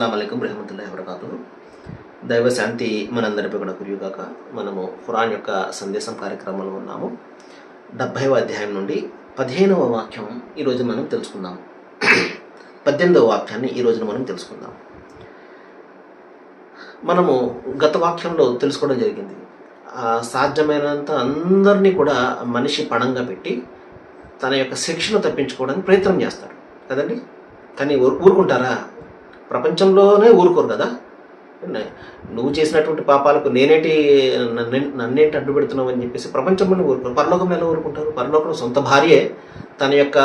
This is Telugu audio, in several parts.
అస్సలం రహమతుల్లాహి వబరకాతు దైవ శాంతి మనందరిపై కూడా కురియుగాక. మనము ఖురాన్ యొక్క సందేశం కార్యక్రమంలో ఉన్నాము. డెబ్భైవ అధ్యాయం నుండి పదిహేనవ వాక్యం ఈరోజు మనం తెలుసుకుందాం. పద్దెనిమిదవ వాక్యాన్ని ఈ రోజున మనం తెలుసుకుందాం. మనము గత వాక్యంలో తెలుసుకోవడం జరిగింది. సాధ్యమైనంత అందరినీ కూడా మనిషి పణంగా పెట్టి తన యొక్క శిక్షను తప్పించుకోవడానికి ప్రయత్నం చేస్తాడు. కదండి? కానీ ఊరు ఊరుకుంటారా ప్రపంచంలోనే ఊరుకోరు కదా? నువ్వు చేసినటువంటి పాపాలకు నేనేటి నన్ను- నన్నేంటి అడ్డు పెడుతున్నావు అని చెప్పేసి ప్రపంచంలోనే ఊరుకోరు. పరలోకంలో ఎలా ఊరుకుంటారు? పరలోకంలో సొంత భార్యే తన యొక్క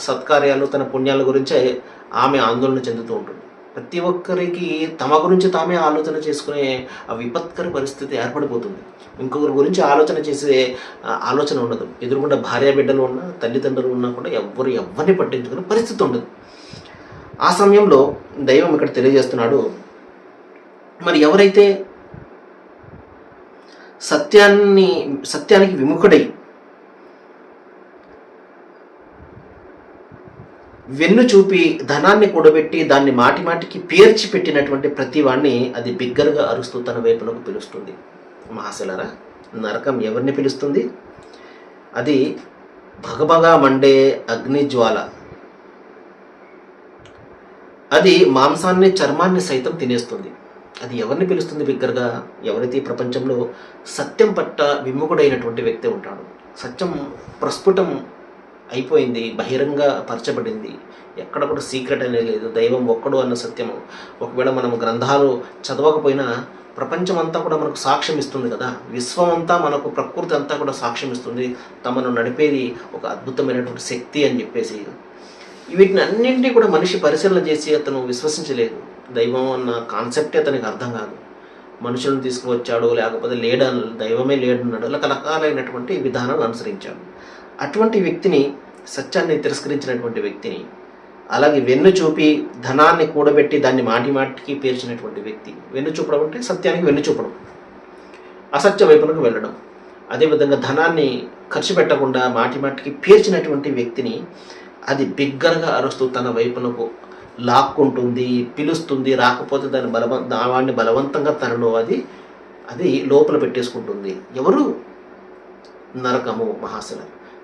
సత్కార్యాలు తన పుణ్యాల గురించే ఆమె ఆందోళన చెందుతూ ఉంటుంది. ప్రతి ఒక్కరికి తమ గురించి తామే ఆలోచన చేసుకునే ఆ విపత్కర పరిస్థితి ఏర్పడిపోతుంది. ఇంకొకరి గురించి ఆలోచన చేసే ఆలోచన ఉండదు. ఎదురుకుండా భార్య బిడ్డలు ఉన్నా తల్లిదండ్రులు ఉన్నా కూడా ఎవ్వరు ఎవరిని పట్టించుకునే పరిస్థితి ఉండదు. ఆ సమయంలో దైవం ఇక్కడ తెలియజేస్తున్నాడు మరి ఎవరైతే సత్యాన్ని సత్యానికి విముఖుడై వెన్ను చూపి ధనాన్ని కూడబెట్టి దాన్ని మాటి మాటికి పేర్చి పెట్టినటువంటి ప్రతి వాణ్ణి అది బిగ్గరగా అరుస్తూ తన వైపులకు పిలుస్తుంది. మహాశలరా నరకం ఎవరిని పిలుస్తుంది? అది భగభగా మండే అగ్నిజ్వాల. అది మాంసాన్ని చర్మాన్ని సైతం తినేస్తుంది. అది ఎవరిని పిలుస్తుంది బిగ్గరగా? ఎవరైతే ఈ ప్రపంచంలో సత్యం పట్ల విముఖుడైనటువంటి వ్యక్తి ఉంటాడు. సత్యం ప్రస్ఫుటం అయిపోయింది బహిరంగ పరచబడింది. ఎక్కడ కూడా సీక్రెట్ అనేది లేదు. దైవం ఒక్కడు అన్న సత్యము. ఒకవేళ మనం గ్రంథాలు చదవకపోయినా ప్రపంచం అంతా కూడా మనకు సాక్ష్యం ఇస్తుంది కదా? విశ్వం అంతా మనకు ప్రకృతి అంతా కూడా సాక్ష్యం ఇస్తుంది. తమను నడిపేది ఒక అద్భుతమైనటువంటి శక్తి అని చెప్పేసి. వీటిని అన్నింటినీ కూడా మనిషి పరిశీలన చేసి అతను విశ్వసించలేదు. దైవం అన్న కాన్సెప్టే అతనికి అర్థం కాదు. మనుషులను తీసుకువచ్చాడు లేకపోతే లేడ దైవమే దైవమే లేడన్నాడు రకరకాలైనటువంటి విధానాలు అనుసరించాడు. అటువంటి వ్యక్తిని సత్యాన్ని తిరస్కరించినటువంటి వ్యక్తిని అలాగే వెన్ను చూపి ధనాన్ని కూడబెట్టి దాన్ని మాటి మాటికి పేర్చినటువంటి వ్యక్తి వెన్ను చూపడం అంటే సత్యానికి వెన్ను చూపడం అసత్య వైపునకు వెళ్ళడం. అదేవిధంగా ధనాన్ని ఖర్చు పెట్టకుండా మాటి మాటికి పేర్చినటువంటి వ్యక్తిని అది బిగ్గరగా అరుస్తూ తన వైపునకు లాక్కుంటుంది పిలుస్తుంది రాకపోతే దాన్ని బలవ వాడిని బలవంతంగా తనలో అది అది లోపల పెట్టేసుకుంటుంది. ఎవరు? నరకము మహాశల.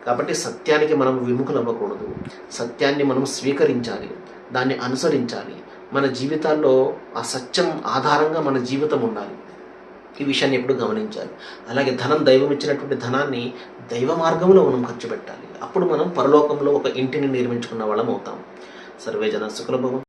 కాబట్టి సత్యానికి మనం విముఖులు అవ్వకూడదు సత్యాన్ని మనం స్వీకరించాలి. దాన్ని అనుసరించాలి. మన జీవితాల్లో ఆ సత్యం ఆధారంగా మన జీవితం ఉండాలి. ఈ విషయాన్ని ఎప్పుడు గమనించాలి? అలాగే ధనం దైవం ఇచ్చినటువంటి ధనాన్ని దైవ మార్గంలో మనం ఖర్చు పెట్టాలి. అప్పుడు మనం పరలోకంలో ఒక ఇంటిని నిర్మించుకున్న వాళ్ళం అవుతాం. సర్వే జన సుఖలభవం.